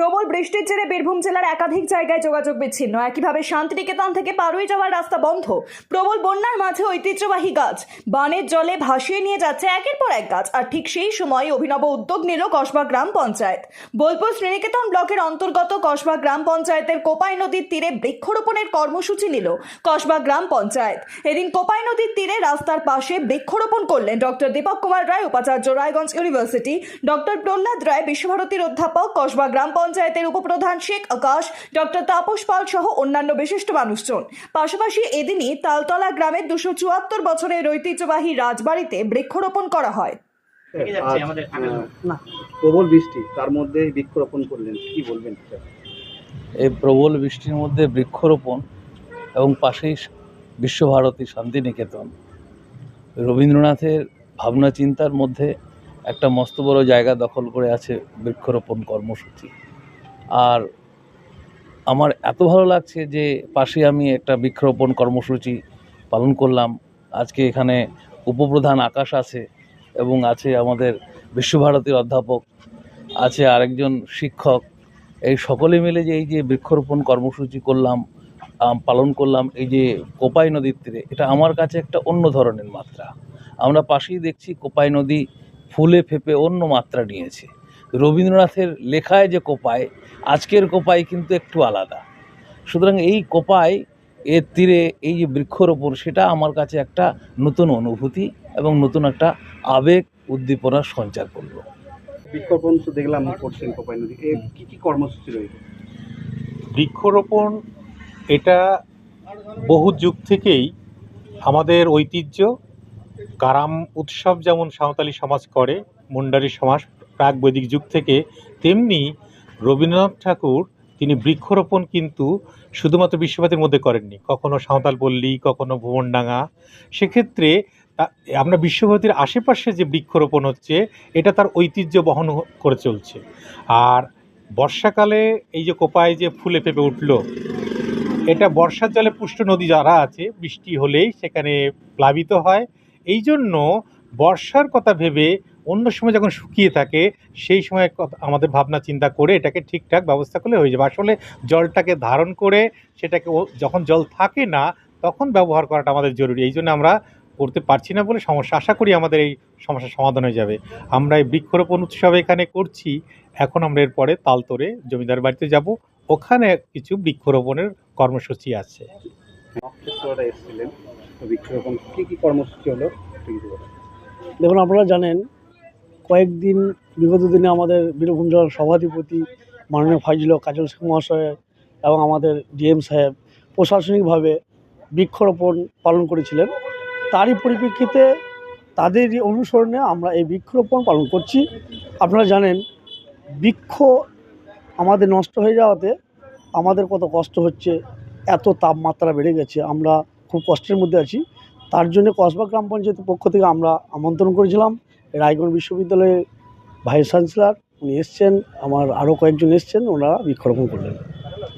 প্রবল বৃষ্টির জেরে বীরভূম জেলার একাধিক জায়গায় যোগাযোগ বিচ্ছিন্ন। একইভাবে শান্তিনিকেতন থেকে পারুই যাওয়ার রাস্তা বন্ধ। প্রবল বন্যার মাঝে ঐতিহ্যবাহী গাছ বানের জলে ভাসিয়ে নিয়ে যাচ্ছে একের পর এক গাছ। আর ঠিক সেই সময় অভিনব উদ্যোগ নিল কসবা গ্রাম পঞ্চায়েত। বোলপুর শ্রীনিকেতন ব্লকের অন্তর্গত কসবা গ্রাম পঞ্চায়েতের কোপাই নদীর তীরে বৃক্ষরোপণের কর্মসূচি নিল কসবা গ্রাম পঞ্চায়েত। এদিন কোপাই নদীর তীরে রাস্তার পাশে বৃক্ষরোপণ করলেন ডক্টর দীপক কুমার রায়, উপাচার্য রায়গঞ্জ ইউনিভার্সিটি, ডক্টর প্রহ্লাদ রায়, বিশ্বভারতীর অধ্যাপক কসবা গ্রাম পঞ্চায়েতের উপপ্রধান শেখ আকাশ ডক্টর তাপস পাল সহ অন্যান্য বিশিষ্ট মানুষজন। পাশাপাশি এদিনই তালতলা গ্রামের দুশো চুয়াত্তর বছরের ঐতিহ্যবাহী রাজবাড়িতে বৃক্ষরোপণ করা হয়। প্রবল বৃষ্টি তার মধ্যে বৃক্ষরোপণ করলেন কি বলবেন? এই প্রবল বৃষ্টির মধ্যে বৃক্ষরোপণ এবং পাশেই বিশ্বভারতী শান্তিনিকেতন। রবীন্দ্রনাথের ভাবনা চিন্তার মধ্যে একটা মস্ত বড় জায়গা দখল করে আছে বৃক্ষরোপণ কর্মসূচি। আর আমার এত ভালো লাগছে যে পাশে আমি একটা বৃক্ষরোপণ কর্মসূচি পালন করলাম। আজকে এখানে উপপ্রধান আকাশ আছে এবং আছে আমাদের বিশ্বভারতীর অধ্যাপক, আছে আরেকজন শিক্ষক। এই সকলে মিলে যে এই যে বৃক্ষরোপণ কর্মসূচি করলাম পালন করলাম, এই যে কোপাই নদীর তীরে, এটা আমার কাছে একটা অন্য ধরনের মাত্রা। আমরা পাশেই দেখছি কোপাই নদী ফুলে ফেপে অন্য মাত্রা নিয়েছে। রবীন্দ্রনাথের লেখায় যে কোপায় আজকের কোপায় কিন্তু একটু আলাদা। সুতরাং এই কোপায় এর তীরে এই যে বৃক্ষরোপণ সেটা আমার কাছে একটা নতুন অনুভূতি এবং নতুন একটা আবেগ উদ্দীপনার সঞ্চার করল। বৃক্ষরোপণ তো দেখলাম করছেন কোপাই নদী। এ কি কি কর্মসূচি রয়েছে? বৃক্ষরোপণ এটা বহু যুগ থেকেই আমাদের ঐতিহ্য। কারাম উৎসব যেমন সাঁওতালি সমাজ করে মুন্ডারি সমাজ প্রাক বৈদিক যুগ থেকে তেমনি রবীন্দ্রনাথ ঠাকুর তিনি বৃক্ষরোপণ কিন্তু শুধুমাত্র বিশ্বভারতীর মধ্যে করেননি। কখনো সাঁওতাল পল্লী, কখনো ভুবনডাঙ্গা। সেক্ষেত্রে আমরা বিশ্বভারতীর আশেপাশে যে বৃক্ষরোপণ হচ্ছে, এটা তার ঐতিহ্য বহন করে চলছে। আর বর্ষাকালে এই যে কোপায় যে ফুলে ফেপে উঠল, এটা বর্ষার জলে পুষ্ট নদী যারা আছে, বৃষ্টি হলেই সেখানে প্লাবিত হয়। এই জন্য বর্ষার কথা ভেবে অন্য সময় যখন শুকিয়ে থাকে সেই সময় কথা- আমাদের ভাবনা চিন্তা করে এটাকে ঠিকঠাক ব্যবস্থা করলে হয়ে যাবে। আসলে জলটাকে ধারণ করে সেটাকে ও- যখন জল থাকে না তখন ব্যবহার করাটা আমাদের জরুরি। এই জন্য আমরা করতে পারছি না বলে সমস্যা আশা করি আমাদের এই সমস্যার সমাধান হয়ে যাবে। আমরা এই বৃক্ষরোপণ উৎসব এখানে করছি। এখন আমরা এরপরে তালতরে জমিদার বাড়িতে যাব। ওখানে কিছু বৃক্ষরোপণের কর্মসূচি আছে। এসেছিলেন। বৃক্ষরোপণ কি কি কর্মসূচি হলো। দেখুন আপনারা জানেন কয়েকদিন, বিগত দিনে আমাদের বীরভূম জেলার সভাধিপতি মাননীয় ফাইজুল কাজল শেখ মহাশয় এবং আমাদের ডিএম সাহেব প্রশাসনিকভাবে বৃক্ষরোপণ পালন করেছিলেন। তারই পরিপ্রেক্ষিতে তাদের অনুসরণে আমরা এই বৃক্ষরোপণ পালন করছি। আপনারা জানেন, বৃক্ষ আমাদের নষ্ট হয়ে যাওয়াতে আমাদের কত কষ্ট হচ্ছে, এত তাপমাত্রা বেড়ে গেছে, আমরা খুব কষ্টের মধ্যে আছি। তার জন্য কসবা গ্রাম পঞ্চায়েতের পক্ষ থেকে আমরা আমন্ত্রণ করেছিলাম। রায়গঞ্জ বিশ্ববিদ্যালয়ের ভাইস চ্যান্সেলার উনি এসছেন আমার আরও কয়েকজন এসছেন ওনারা বৃক্ষরোপণ করলেন।